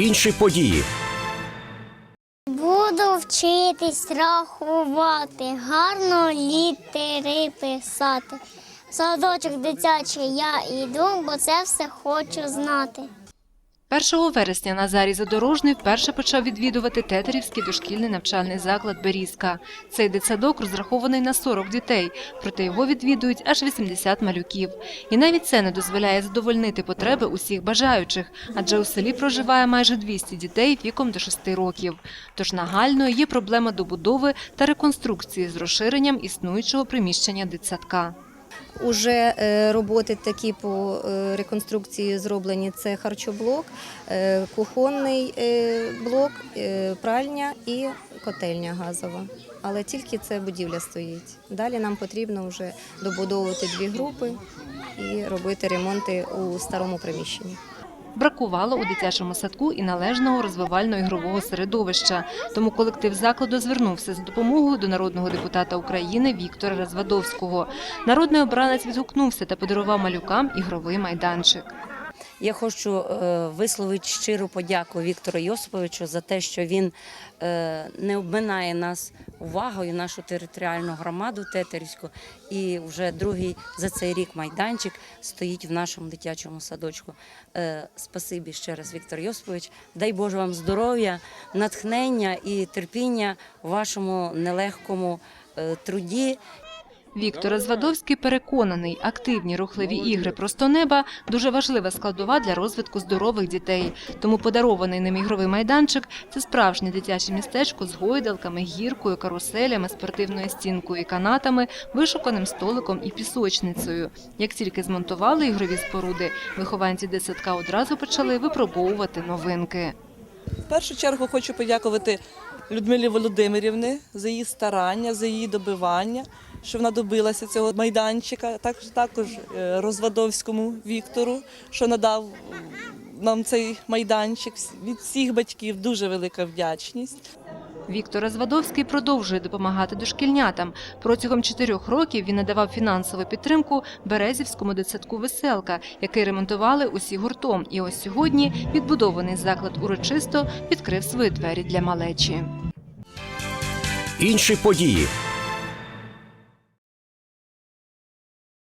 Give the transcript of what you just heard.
Інші події. Буду вчитись рахувати, гарно літери писати. Садочок дитячий я йду, бо це все хочу знати. 1 вересня Назарій Задорожний вперше почав відвідувати Тетерівський дошкільний навчальний заклад Берізка. Цей дитсадок розрахований на 40 дітей, проте його відвідують аж 80 малюків. І навіть це не дозволяє задовольнити потреби усіх бажаючих, адже у селі проживає майже 200 дітей віком до 6 років. Тож нагальною є проблема добудови та реконструкції з розширенням існуючого приміщення дитсадка. Уже е, роботи такі по е, реконструкції зроблені: це харчоблок, е, кухонний блок, пральня і котельня газова. Але тільки це будівля стоїть. Далі нам потрібно вже добудовувати дві групи і робити ремонти у старому приміщенні. Бракувало у дитячому садку і належного розвивально-ігрового середовища. Тому колектив закладу звернувся з допомогою до народного депутата України Віктора Розвадовського. Народний обранець відгукнувся та подарував малюкам ігровий майданчик. Я хочу е, висловити щиру подяку Віктору Йосиповичу за те, що він е, не обминає нас увагою, нашу територіальну громаду Тетерівську. І вже другий за цей рік майданчик стоїть в нашому дитячому садочку. Е, Спасибі ще раз, Віктор Йосипович. Дай Боже вам здоров'я, натхнення і терпіння в вашому нелегкому труді. Віктор Розвадовський переконаний, активні рухливі ігри просто неба дуже важлива складова для розвитку здорових дітей. Тому подарований ним ігровий майданчик це справжнє дитяче містечко з гойдалками, гіркою, каруселями, спортивною стінкою і канатами, вишуканим столиком і пісочницею. Як тільки змонтували ігрові споруди, вихованці дитсадка одразу почали випробовувати новинки. В першу чергу хочу подякувати Людмилі Володимирівні за її старання, за її добивання, що вона добилася цього майданчика. Також також е, Розвадовському Віктору, що надав нам цей майданчик. Від всіх батьків дуже велика вдячність. Віктор Розвадовський продовжує допомагати дошкільнятам. Протягом чотирьох років він надавав фінансову підтримку Березівському дитсадку «Веселка», який ремонтували усі гуртом. І ось сьогодні відбудований заклад урочисто відкрив свої двері для малечі. Інші події.